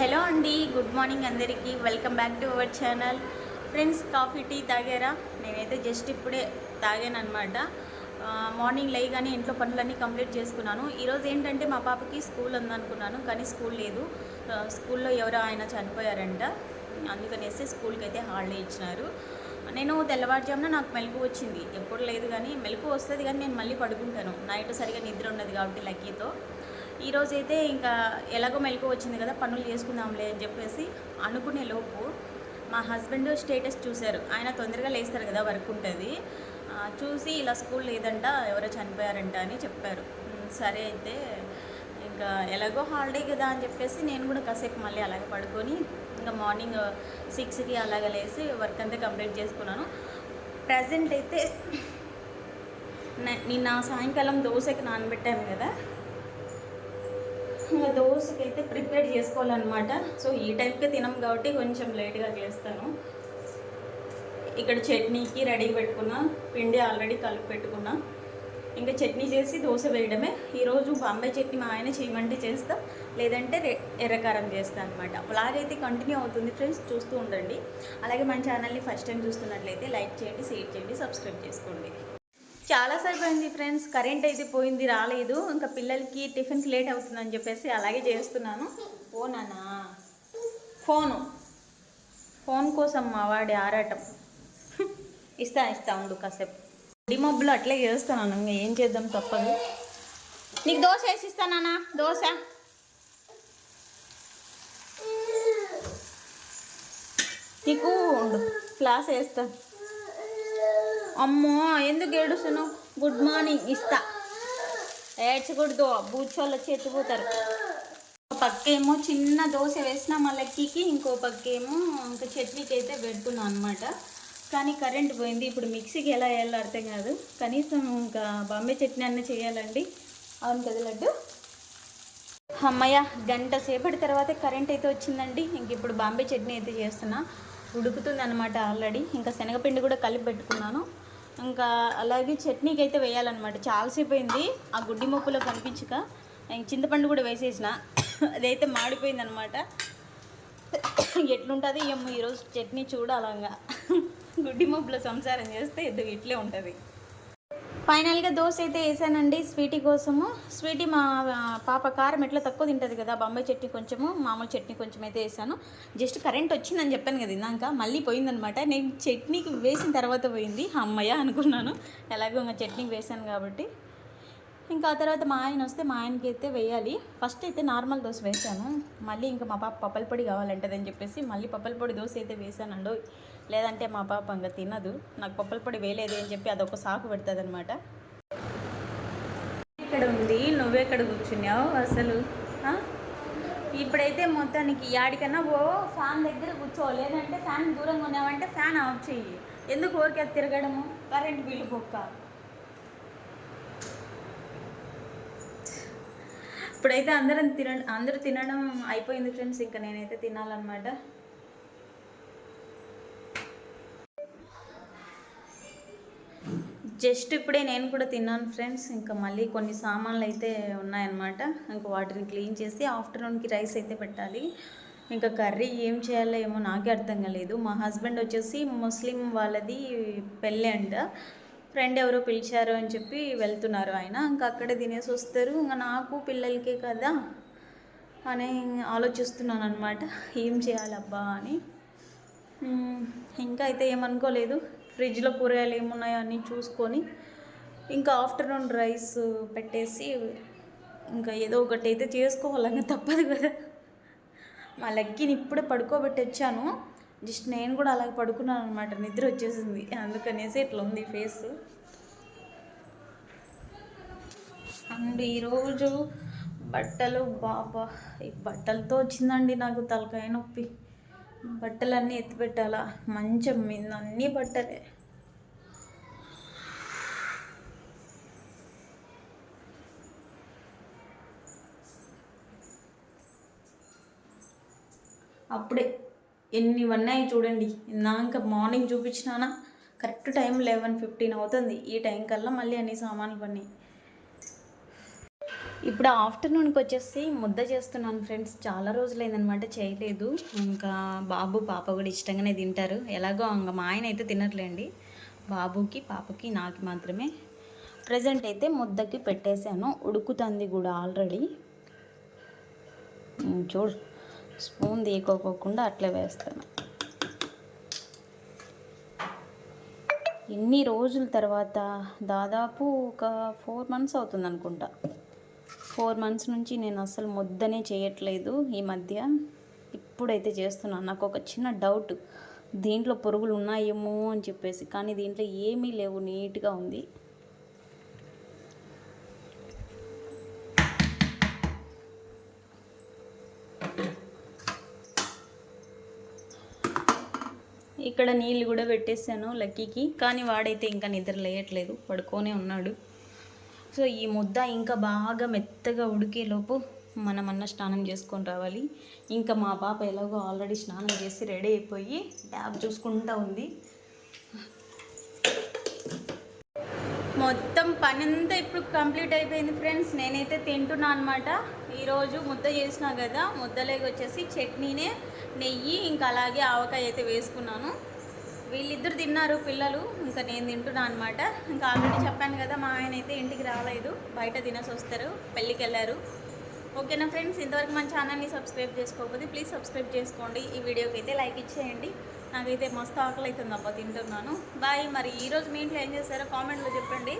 Hello అండి good morning అందరికీ. Welcome back to our channel. Friends coffee tea తాగారా? నేనైతే జస్ట్ ఇప్పుడే తాగాను అనమాట మార్నింగ్ లేగానే ఇంట్లో పనులన్నీ కంప్లీట్ చేసుకున్నాను. ఈరోజు ఏంటంటే మా పాపకి స్కూల్ ఉందనుకున్నాను కానీ స్కూల్ లేదు. స్కూల్లో ఎవరో ఆయన చనిపోయారంట. అందుకనేసి స్కూల్కి అయితే హాలిడే ఇచ్చినారు. నేను తెల్లవారుజామున నాకు మెలకు వచ్చింది. ఎప్పుడు లేదు కానీ మెలకు వస్తుంది కానీ నేను మళ్ళీ పడుకుంటాను. నైట్ సరిగా నిద్ర ఉండదు కాబట్టి లక్కీతో. ఈరోజు అయితే ఇంకా ఎలాగో మెలకు వచ్చింది కదా పనులు చేసుకుందాంలే అని చెప్పేసి అనుకునే లోపు మా హస్బెండ్ స్టేటస్ చూశారు. ఆయన తొందరగా లేస్తారు కదా వర్క్ ఉంటుంది. చూసి ఇలా స్కూల్ లేదంట ఎవరో చనిపోయారంట అని చెప్పారు. సరే అయితే ఇంకా ఎలాగో హాలిడే కదా అని చెప్పేసి నేను కూడా కాసేపు మళ్ళీ అలాగే పడుకొని ఇంకా మార్నింగ్ సిక్స్కి అలాగ లేసి వర్క్ అంతా కంప్లీట్ చేసుకున్నాను. ప్రజెంట్ అయితే నిన్న సాయంకాలం దోశకి నానబెట్టాను కదా ఇంకా దోశకి అయితే ప్రిపేర్ చేసుకోవాలన్నమాట. సో ఈ టైంకి తినం కాబట్టి కొంచెం లేట్గా చేస్తాను ఇక్కడ చట్నీకి రెడీ పెట్టుకున్నా పిండి ఆల్రెడీ కలిపి పెట్టుకున్నా. ఇంకా చట్నీ చేసి దోశ వేయడమే. ఈరోజు బాంబే చట్నీ మా ఆయన చేయమంటే చేస్తా లేదంటే ఎర్రకారం చేస్తా అనమాట అలాగైతే కంటిన్యూ అవుతుంది ఫ్రెండ్స్ చూస్తూ ఉండండి. అలాగే మన ఛానల్ని ఫస్ట్ టైం చూస్తున్నట్లయితే లైక్ చేయండి షేర్ చేయండి సబ్స్క్రైబ్ చేసుకోండి. చాలా సరిపోయింది ఫ్రెండ్స్. కరెంట్ అయితే పోయింది రాలేదు. ఇంకా పిల్లలకి టిఫిన్స్ లేట్ అవుతుందని చెప్పేసి అలాగే చేస్తున్నాను. ఫోనా ఫోను. ఫోన్ కోసం మా వాడి ఆరాటం. ఇస్తా ఇస్తా ఉండు కాసేపు. డిమబ్బులు అట్లే చేస్తున్నాను. ఇంకా ఏం చేద్దాం తప్పదు. నీకు దోశ వేసి ఇస్తానా దోశ. నీకు ఉండు. క్లాస్ వేస్తాను అమ్మో ఎందుకు ఏడుస్తున్నావు? గుడ్ మార్నింగ్ ఇస్తా. ఏడ్చకూడదు బూచోళ్ళు చేతిపోతారు పక్కేమో చిన్న దోశ వేసిన మళ్ళీకి ఇంకో పక్కేమో ఇంకా చట్నీకి అయితే పెడుతున్నాను అనమాట కానీ కరెంట్ పోయింది. ఇప్పుడు మిక్సీకి ఎలా వేయాలో అర్థం కాదు. కనీసం ఇంకా బాంబే చట్నీ అన్న చేయాలండి. అవును కదా లడ్డు? అమ్మయ్య గంట సేపటి తర్వాత కరెంట్ అయితే వచ్చిందండి. ఇంక ఇప్పుడు బాంబే చట్నీ అయితే చేస్తున్నా. ఉడుకుతుంది అనమాట ఆల్రెడీ. ఇంకా శనగపిండి కూడా కలిపి పెట్టుకున్నాను. ఇంకా అలాగే చట్నీకి అయితే వేయాలన్నమాట. చాలాసేపు అయింది. ఆ గుడ్డి మొప్పులో కనిపించక చింతపండు కూడా వేసేసిన. అదైతే మాడిపోయింది అనమాట ఎట్లుంటుంది? ఏమో ఈరోజు చట్నీ చూడాలంగా. గుడ్డి మొప్పులో సంసారం చేస్తే ఎద్దు ఇట్లే ఉంటుంది. ఫైనల్గా దోశ అయితే వేసానండి స్వీటీ కోసము. స్వీటీ మా పాప కారం ఎట్లా తక్కువ తింటుంది కదా బొంబాయి చట్నీ కొంచెము మామూలు చట్నీ కొంచెం అయితే వేసాను. జస్ట్ కరెంట్ వచ్చిందని చెప్పాను కదా ఇందాక మళ్ళీ పోయిందనమాట. నేను చట్నీకి వేసిన తర్వాత పోయింది అమ్మయ్య అనుకున్నాను. ఎలాగో ఇంకా చట్నీకి వేసాను కాబట్టి. ఇంకా ఆ తర్వాత మా ఆయన వస్తే మా ఆయనకి అయితే వేయాలి. ఫస్ట్ అయితే నార్మల్ దోశ వేసాను. మళ్ళీ ఇంకా మా పాప పప్పల పొడి కావాలంటదని చెప్పేసి మళ్ళీ పప్పల పొడి దోశ అయితే వేసానండు లేదంటే మా పాప ఇంకా తినదు. నాకు పప్పల పొడి వేయలేదు అని చెప్పి అదొక సాకు పెడుతుంది అనమాట ఇక్కడ ఉంది నువ్వెక్కడ కూర్చున్నావు అసలు? ఇప్పుడైతే మొత్తానికి యాడికన్నా ఓ ఫ్యాన్ దగ్గర కూర్చో లేదంటే ఫ్యాన్ దూరంగా ఉన్నావంటే ఫ్యాన్ ఆఫ్ చెయ్యి. ఎందుకు ఊరికే తిరగడము? కరెంట్ బిల్లు బొక్క. ఇప్పుడైతే అందరం తిన అందరూ తినడం అయిపోయింది ఫ్రెండ్స్ ఇంకా నేనైతే తినాలన్నమాట. జస్ట్ ఇప్పుడే నేను కూడా తిన్నాను ఫ్రెండ్స్. ఇంకా మళ్ళీ కొన్ని సామాన్లు అయితే ఉన్నాయన్నమాట. ఇంకా వాటిని క్లీన్ చేసి ఆఫ్టర్నూన్కి రైస్ అయితే పెట్టాలి. ఇంకా కర్రీ ఏం చేయాలో ఏమో నాకే అర్థం కాలేదు. మా హస్బెండ్ వచ్చేసి ముస్లిం వాళ్ళది పెళ్ళి అంట. ఫ్రెండ్ ఎవరో పిలిచారు అని చెప్పి వెళ్తున్నారు ఆయన. ఇంకా అక్కడే తినేసి వస్తారు. ఇంకా నాకు పిల్లలకే కదా అని ఆలోచిస్తున్నాను అనమాట ఏం చేయాలబ్బా అని. ఇంకా అయితే ఏమనుకోలేదు. ఫ్రిడ్జ్లో కూరగాయలు ఏమున్నాయో అన్నీ చూసుకొని ఇంకా ఆఫ్టర్నూన్ రైస్ పెట్టేసి ఇంకా ఏదో ఒకటి అయితే చేసుకోవాలని తప్పదు కదా. మా లక్కీని ఇప్పుడే పడుకోబెట్టి వచ్చాను. జస్ట్ నేను కూడా అలాగే పడుకున్నాను అనమాట నిద్ర వచ్చేసింది. అందుకనేసి ఇట్లా ఉంది ఫేస్. అండ్ ఈరోజు బట్టలు బాబా ఈ బట్టలతో వచ్చిందండి నాకు తలకాయ నొప్పి. బట్టలన్నీ ఎత్తిపెట్టాలా మంచం మీద అన్ని బట్టలే. అప్పుడే ఎన్ని ఉన్నాయి చూడండి. ఇందాక మార్నింగ్ చూపించినానా? కరెక్ట్ టైం లెవెన్ ఫిఫ్టీన్ అవుతుంది. ఈ టైం కల్లా మళ్ళీ అన్ని సామాన్లు పన్నాయి ఇప్పుడు ఆఫ్టర్నూన్కి వచ్చేసి ముద్ద చేస్తున్నాను ఫ్రెండ్స్. చాలా రోజులైందనమాట చేయలేదు. ఇంకా బాబు పాప కూడా ఇష్టంగానే తింటారు. ఎలాగో ఇంకా మా ఆయన అయితే తినట్లేండి. బాబుకి పాపకి నాకు మాత్రమే. ప్రజెంట్ అయితే ముద్దకి పెట్టేశాను. ఉడుకుతుంది కూడా ఆల్రెడీ చూడు. స్పూన్ తీయకోకుండా అట్లే వేస్తాను. ఎన్ని రోజుల తర్వాత దాదాపు ఒక ఫోర్ మంత్స్ అవుతుంది అనుకుంటా ఫోర్ మంత్స్ నుంచి నేను అసలు ముద్దనే చేయట్లేదు ఈ మధ్య. ఇప్పుడైతే చేస్తున్నాను. నాకు ఒక చిన్న డౌట్ దీంట్లో పురుగులు ఉన్నాయేమో అని చెప్పేసి కానీ దీంట్లో ఏమీ లేవు నీట్గా ఉంది. ఇక్కడ నీళ్ళు కూడా పెట్టేశాను లక్కీకి కానీ వాడైతే ఇంకా నిద్ర లేయట్లేదు. పడుకోనే ఉన్నాడు. సో ఈ ముద్ద ఇంకా బాగా మెత్తగా ఉడికేలోపు మనం అన్న స్నానం చేసుకొని రావాలి. ఇంకా మా పాప ఎలాగో ఆల్రెడీ స్నానం చేసి రెడీ అయిపోయి ట్యాబ్ చూసుకుంటా ఉంది. మొత్తం పని అంతా ఇప్పుడు కంప్లీట్ అయిపోయింది ఫ్రెండ్స్. నేనైతే తింటున్నా అనమాట ఈరోజు ముద్ద చేసినా కదా ముద్దలేకి వచ్చేసి చట్నీనే నెయ్యి ఇంకా అలాగే ఆవకాయ అయితే వేసుకున్నాను. వీళ్ళిద్దరు తిన్నారు పిల్లలు ఇంకా నేను తింటున్నా అనమాట ఇంకా ఆల్రెడీ చెప్పాను కదా మా ఆయన అయితే ఇంటికి రాలేదు. బయట తినేసి వస్తారు పెళ్ళికి వెళ్ళారు. ఓకేనా ఫ్రెండ్స్? ఇంతవరకు మన ఛానల్ని సబ్స్క్రైబ్ చేసుకోకపోతే ప్లీజ్ సబ్స్క్రైబ్ చేసుకోండి. ఈ వీడియోకి అయితే లైక్ ఇచ్చేయండి. నాకైతే మస్తు ఆకలి అవుతుంది అబ్బా తింటున్నాను. బాయ్ మరి ఈరోజు మీ ఇంట్లో ఏం చేస్తారో కామెంట్లో చెప్పండి.